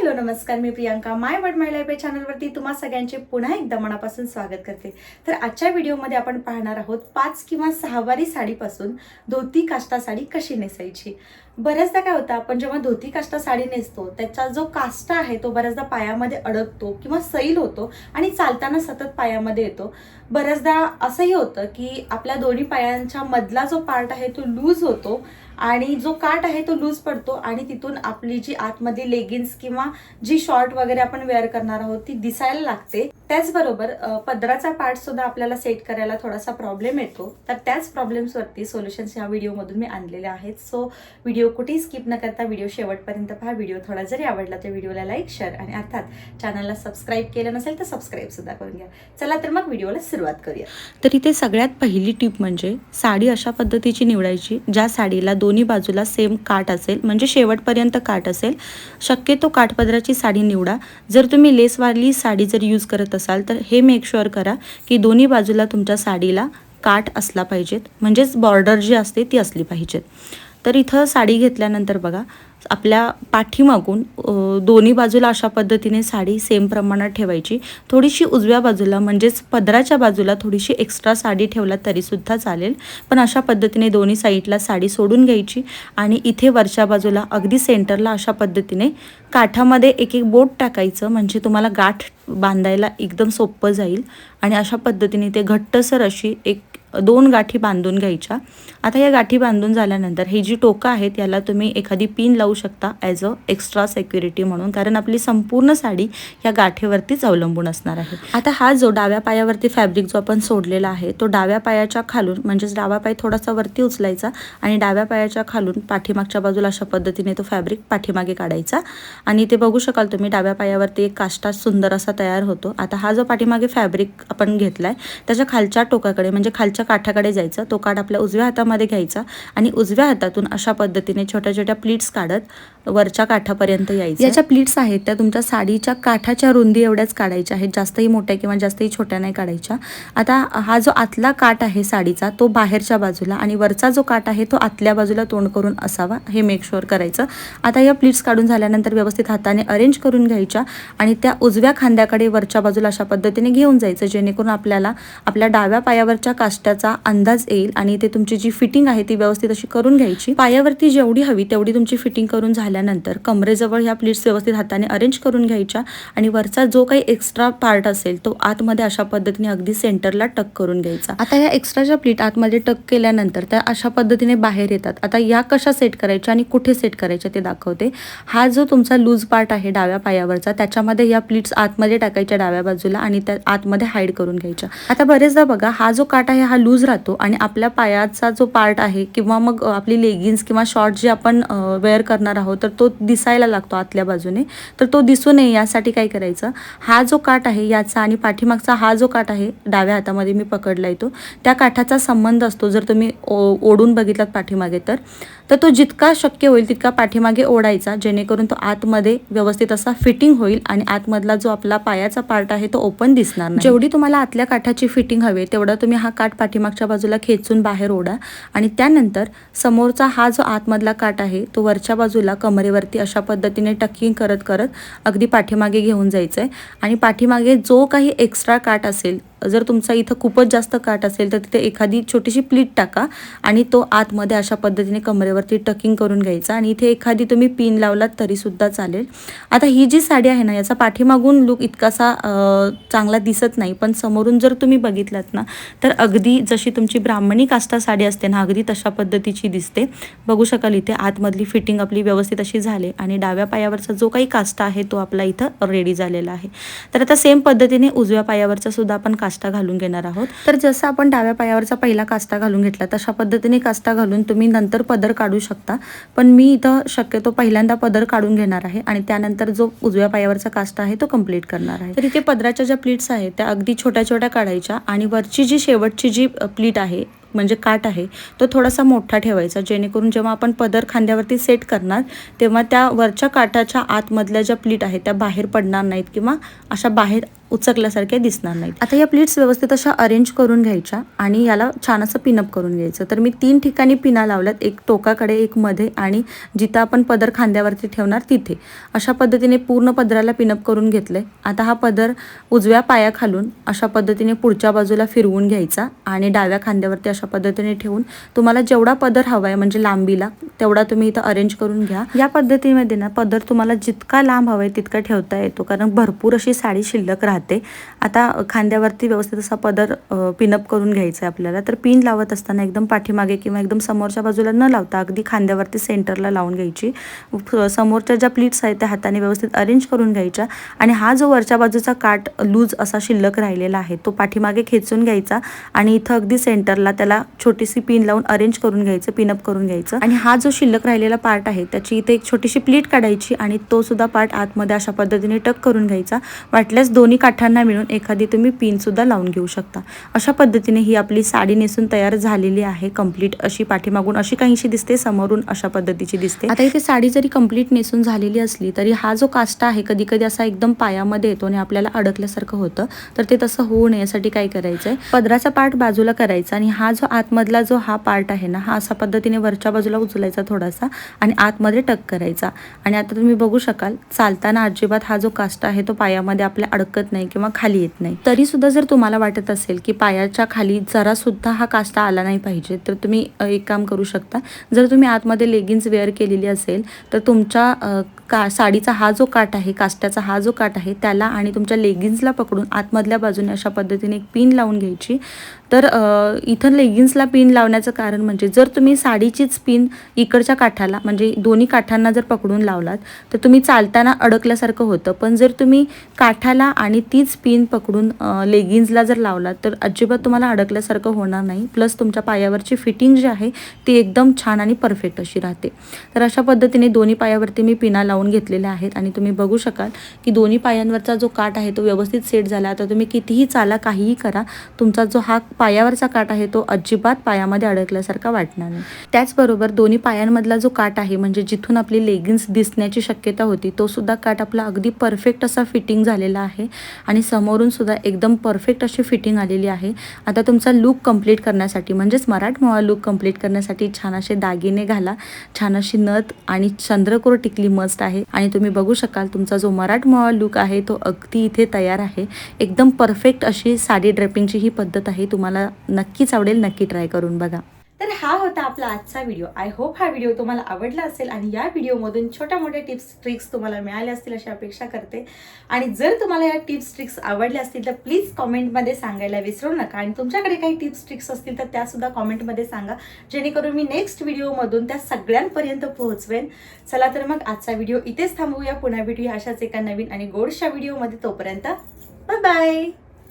Hello नमस्कार. मी Priyanka. My word my life या चॅनलवरती तुम्हा सगळ्यांचे पुन्हा एकदा मनापासून स्वागत करते. तर आजच्या व्हिडिओमध्ये आपण पाहणार आहोत पाच किंवा सहावारी साडीपासून धोती काष्टा साडी कशी नेसायची? बऱ्याचदा काय होतं आपण जेव्हा धोती काष्टा साडी नेसतो त्याचा जो काष्टा आहे तो बऱ्याचदा पायामध्ये अडकतो किंवा सैल होतो आणि चालताना सतत पायामध्ये येतो. बऱ्याचदा असंही होतं की आपल्या दोन्ही पायांच्या मधला जो पार्ट आहे तो लूज होतो आणि जो काट आहे तो लूज पडतो आणि तिथून आपली जी आतमध्ये लेगिन्स किंवा जी शॉर्ट वगैरे आपण वेअर करणार आहोत ती दिसायला लागते. त्याचबरोबर पदराचा पार्टसुद्धा आपल्याला सेट करायला थोडासा प्रॉब्लेम येतो. तर त्याच प्रॉब्लेम्सवरती सोल्युशन्स या व्हिडिओमधून मी आणलेले आहेत. सो व्हिडिओ कुठेही स्किप न करता व्हिडिओ शेवटपर्यंत पहा. व्हिडिओ थोडा जरी आवडला तर व्हिडिओला लाईक शेअर आणि अर्थात चॅनलला सबस्क्राईब केलं नसेल तर सबस्क्राईबसुद्धा करून घ्या. चला तर मग व्हिडिओला सुरुवात करूया. तर इथे सगळ्यात पहिली टीप म्हणजे साडी अशा पद्धतीची निवडायची ज्या साडीला दोन्ही बाजूला सेम काट असेल म्हणजे शेवटपर्यंत काट असेल शक्यतो काठपदराची साडी निवडा. जर तुम्ही लेसवाली साडी जर यूज करत असाल असाल तर हे मेक शुअर करा की दोन्ही बाजूला तुमच्या साडीला काठ असला पाहिजेत. म्हणजेच बॉर्डर जी असते ती असली पाहिजेत. तर इथं साडी घेतल्यानंतर बघा आपल्या पाठीमागून दोन्ही बाजूला अशा पद्धतीने साडी सेम प्रमाणात ठेवायची. थोडीशी उजव्या बाजूला म्हणजेच पदराच्या बाजूला थोडीशी एक्स्ट्रा साडी ठेवला तरीसुद्धा चालेल. पण अशा पद्धतीने दोन्ही साईडला साडी सोडून घ्यायची आणि इथे वरच्या बाजूला अगदी सेंटरला अशा पद्धतीने काठामध्ये एक एक बोट टाकायचं म्हणजे तुम्हाला गाठ बांधायला एकदम सोपं जाईल. आणि अशा पद्धतीने ते घट्टसर अशी एक दोन गाठी बांधून घ्यायच्या. आता या गाठी बांधून झाल्यानंतर ही जी टोकं आहेत याला तुम्ही एखादी पिन लावू शकता ॲज अ एक्स्ट्रा सेक्युरिटी म्हणून कारण आपली संपूर्ण साडी या गाठीवरतीच अवलंबून असणार आहे. आता हा जो डाव्या पायावरती फॅब्रिक जो आपण सोडलेला आहे तो डाव्या पायाच्या खालून म्हणजेच डावा पाय थोडासा वरती उचलायचा आणि डाव्या पायाच्या खालून पाठीमागच्या बाजूला अशा पद्धतीने तो फॅब्रिक पाठीमागे काढायचा. आणि ते बघू शकाल तुम्ही डाव्या पायावरती एक काष्टा सुंदर असा तयार होतो. आता हा जो पाठीमागे फॅब्रिक आपण घेतला आहे त्याच्या खालच्या टोकाकडे म्हणजे खालच्या काठाकडे जायचं. तो काठ आपल्या उजव्या हातामध्ये घ्यायचा आणि उजव्या हातातून अशा पद्धतीने छोट्या छोट्या प्लीट्स काढत वरच्या काठापर्यंत यायचं. याच्या प्लीट्स आहेत त्या तुमच्या साडीच्या काठाच्या रुंदी एवढ्याच काढायच्या आहेत. जास्तही मोठ्या किंवा जास्तही छोट्या नाही काढायच्या. आता हा जो आतला काठ आहे साडीचा तो बाहेरच्या बाजूला आणि वरचा जो काठ आहे तो आतल्या बाजूला तोंड करून असावा. हे मेक शुअर करायचं. आता या प्लीट्स काढून झाल्यानंतर व्यवस्थित हाताने अरेंज करून घ्यायच्या आणि त्या उजव्या खांद्याकडे वरच्या बाजूला अशा पद्धतीने घेऊन जायचं जेणेकरून आपल्याला आपल्या डाव्या पायावरच्या काष्ट्याचा अंदाज येईल आणि ते तुमची जी फिटिंग आहे ती व्यवस्थित अशी करून घ्यायची. पायावरती जेवढी हवी तेवढी तुमची फिटिंग करून झाली झाल्यानंतर कमरेजवळ ह्या प्लीट्स व्यवस्थित हाताने अरेंज करून घ्यायच्या आणि वरचा जो काही एक्स्ट्रा पार्ट असेल तो आतमध्ये अशा पद्धतीने अगदी सेंटरला टक करून घ्यायचा. आता या एक्स्ट्राच्या प्लीट आतमध्ये टक केल्यानंतर त्या अशा पद्धतीने बाहेर येतात. आता या कशा सेट करायच्या आणि कुठे सेट करायच्या ते दाखवते. हा जो तुमचा लूज पार्ट आहे डाव्या पायावरचा त्याच्यामध्ये या प्लीट्स आतमध्ये टाकायच्या डाव्या बाजूला आणि त्या आतमध्ये हाईड करून घ्यायच्या. आता बरेचदा बघा हा जो काट आहे हा लूज राहतो आणि आपल्या पायाचा जो पार्ट आहे किंवा मग आपली लेगिन्स किंवा शॉर्ट जे आपण वेअर करणार आहोत तर तो दिसायला लागतो आतल्या बाजूने. तर तो दिसू नये यासाठी काय करायचं? हा जो काठ आहे याचा आणि पाठीमागचा हा जो काठ आहे डाव्या हातामध्ये मी पकडला येतो त्या काठाचा संबंध असतो. जर तुम्ही ओ ओढून बघितलात पाठीमागे तर. तर तो जितका शक्य होईल तितका पाठीमागे ओढायचा जेणेकरून तो आतमध्ये व्यवस्थित असा फिटिंग होईल आणि आतमधला जो आपला पायाचा पार्ट आहे तो ओपन दिसणार जेवढी तुम्हाला आतल्या काठाची फिटिंग हवी तेवढा तुम्ही हा काठ पाठीमागच्या बाजूला खेचून बाहेर ओढा आणि त्यानंतर समोरचा हा जो आतमधला काठ आहे तो वरच्या बाजूला कमरेवरती अशा पद्धतीने टकिंग करत करत अगदी पाठीमागे घेऊन जायचं आहे आणि पाठीमागे जो काही एक्स्ट्रा काठ असेल जर तुमचा इथं खूपच जास्त काठ असेल तर तिथे एखादी छोटीशी प्लीट टाका आणि तो आतमध्ये अशा पद्धतीने कमरेवरती टकिंग करून घ्यायचा आणि इथे एखादी तुम्ही पिन लावलात तरीसुद्धा चालेल. आता ही जी साडी आहे ना याचा पाठीमागून लुक इतकासा चांगला दिसत नाही पण समोरून जर तुम्ही बघितलात ना तर अगदी जशी तुमची ब्राह्मणी काष्टा साडी असते ना अगदी तशा पद्धतीची दिसते. बघू शकाल इथे आतमधली फिटिंग आपली व्यवस्थित अशी झाली आणि डाव्या पायावरचा जो काही काष्टा आहे तो आपला इथं रेडी झालेला आहे. तर आता सेम पद्धतीने उजव्या पायावरचा सुद्धा आपण काष्टा घालून घेणार आहोत. तर जसं आपण डाव्या पायावरचा पहिला काष्टा घालून घेतला तशा पद्धतीने काष्टा घालून तुम्ही नंतर पदर काढू शकता. पण मी इथं शक्यतो पहिल्यांदा पदर काढून घेणार आहे आणि त्यानंतर जो उजव्या पायावरचा काष्टा आहे तो कंप्लीट करणार आहे. तर इथे पदराच्या ज्या प्लीट्स आहेत त्या अगदी छोट्या छोट्या काढायच्या आणि वरची जी शेवटची जी प्लीट आहे म्हणजे काठ आहे तो थोडासा मोठा ठेवायचा. जेणेकरून जेव्हा आपण पदर खांद्यावरती सेट करणार तेव्हा त्या वरच्या काठाच्या आतमधल्या ज्या प्लीट आहेत त्या बाहेर पडणार नाहीत किंवा अशा बाहेर उचकल्यासारख्या दिसणार नाहीत. आता या प्लीट्स व्यवस्थित अशा अरेंज करून घ्यायच्या आणि याला छान असं पिनअप करून घ्यायचं. तर मी तीन ठिकाणी पिना लावल्यात एक टोकाकडे एक मध्ये आणि जिथं आपण पदर खांद्यावरती ठेवणार तिथे. अशा पद्धतीने पूर्ण पदराला पिनअप करून घेतलंय. आता हा पदर उजव्या पायाखालून अशा पद्धतीने पुढच्या बाजूला फिरवून घ्यायचा आणि डाव्या खांद्यावरती अशा पद्धतीने ठेवून तुम्हाला जेवढा पदर हवा आहे म्हणजे लांबीला तेवढा तुम्ही इथं अरेंज करून घ्या. या पद्धतीमध्ये ना पदर तुम्हाला जितका लांब हवा आहे तितका ठेवता येतो कारण भरपूर अशी साडी शिल्लक राहते. आता खांद्यावरती व्यवस्थित असा पदर पिनअप करून घ्यायचा आहे आपल्याला. तर पिन लावत असताना एकदम पाठीमागे किंवा एकदम समोरच्या बाजूला न लावता अगदी खांद्यावरती सेंटरला लावून घ्यायची. समोरच्या ज्या प्लीट्स आहेत त्या हाताने व्यवस्थित अरेंज करून घ्यायच्या. आणि हा जो वरच्या बाजूचा काठ लूज असा शिल्लक राहिलेला आहे तो पाठीमागे खेचून घ्यायचा. आणि इथं अगदी सेंटरला त्याला छोटीशी पिन लावून अरेंज करून घ्यायचं पिनअप करून घ्यायचं. आणि हा जो शिल्लक राहिलेला पार्ट आहे त्याची इथे एक छोटीशी प्लीट काढायची आणि तो सुद्धा पार्ट आतमध्ये अशा पद्धतीने टक करून घ्यायचा. वाटल्यास दोन्ही काठांना मिळून एखादी तुम्ही पिन सुद्धा लावून घेऊ शकता. अशा पद्धतीने ही आपली साडी नेसून तयार झालेली आहे कंप्लीट अशी पाठीमागून अशी काहीशी दिसते समोरून अशा पद्धतीची दिसते. आता इथे साडी जरी कंप्लीट नेसून झालेली असली तरी हा जो काष्टा आहे कधी कधी असा एकदम पायामध्ये येतो आणि आपल्याला अडकल्यासारखं होतं. तर ते तसं होऊ नये यासाठी काय करायचंय? पदराचा पार्ट बाजूला करायचा आणि हा जो आतमधला जो हा पार्ट आहे ना हा असा पद्धतीने वरच्या बाजूला उचलायचा थोडासा आणि आतमध्ये टक करायचा. आणि आता तुम्ही बघू शकाल चालताना अजिबात हा जो काष्टा आहे तो पायामध्ये आपल्या अडकत नाही किंवा खाली येत नाही. तरी सुद्धा जर तुम्हाला वाटत असेल की पायाच्या खाली जरा सुद्धा हा काष्टा आला नाही पाहिजे तर तुम्ही एक काम करू शकता. जर तुम्ही आतमध्ये लेगिन्स वेअर केलेली असेल तर तुमच्या का साडीचा हा जो काट आहे काष्ट्याचा हा जो काठ आहे त्याला आणि तुमच्या लेगिन्सला पकडून आतमधल्या बाजूने अशा पद्धतीने एक पिन लावून घ्यायची. तर इथं लेग लेगिन्सला पिन लावण्याचं कारण म्हणजे जर तुम्ही साडीचीच पिन इकडच्या काठाला म्हणजे दोन्ही काठांना जर पकडून लावलात तर तुम्ही चालताना अडकल्यासारखं होतं. पण जर तुम्ही काठाला आणि तीच पिन पकडून लेगिन्सला जर लावलात तर अजिबात तुम्हाला अडकल्यासारखं होणार नाही. प्लस तुमच्या पायावरची फिटिंग जी आहे ती एकदम छान आणि परफेक्ट अशी राहते. तर अशा पद्धतीने दोन्ही पायावरती मी पिना लावून घेतलेल्या आहेत आणि तुम्ही बघू शकाल की दोन्ही पायांवरचा जो काठ आहे तो व्यवस्थित सेट झाला. तर तुम्ही कितीही चाला काहीही करा. तुमचा जो हा पायावरचा काठ आहे तो अजिबात पायामध्ये अडकल्यासारखा वाटणार नाही. त्याचबरोबर दोन्ही पायांमधला जो काठ आहे म्हणजे जिथून आपली लेगिन्स दिसण्याची शक्यता होती तो सुद्धा काठ आपला अगदी परफेक्ट असा फिटिंग झालेला आहे. आणि समोरून सुद्धा एकदम परफेक्ट अशी फिटिंग आलेली आहे. आता तुमचा लुक कंप्लीट करण्यासाठी म्हणजेच मराठमोळा लुक कंप्लीट करण्यासाठी छान असे दागिने घाला. छान अशी नथ आणि चंद्रकोर टिकली मस्त आहे. आणि तुम्ही बघू शकाल तुमचा जो मराठमोळा लुक आहे तो अगदी इथे तयार आहे. एकदम परफेक्ट अशी साडी ड्रेपिंगची ही पद्धत आहे. तुम्हाला नक्कीच आवडेल नक्की नक्की ट्राय करून बघा. तर हा होता आपला आजचा व्हिडिओ आय होप हा व्हिडिओ तुम्हाला आवडला असेल आणि या व्हिडिओमधून छोट्या मोठ्या टिप्स ट्रिक्स तुम्हाला मिळाल्या असतील अशी अपेक्षा करते. आणि जर तुम्हाला या टिप्स ट्रिक्स आवडल्या असतील तर प्लीज कॉमेंटमध्ये सांगायला विसरू नका. आणि तुमच्याकडे काही टिप्स ट्रिक्स असतील तर त्यासुद्धा कॉमेंटमध्ये सांगा. जेणेकरून मी नेक्स्ट व्हिडिओमधून त्या सगळ्यांपर्यंत पोहोचवेन. चला तर मग आजचा व्हिडिओ इथेच थांबवूया. पुन्हा भेटूया अशाच एका नवीन आणि गोडशा व्हिडिओमध्ये तोपर्यंत बाय बाय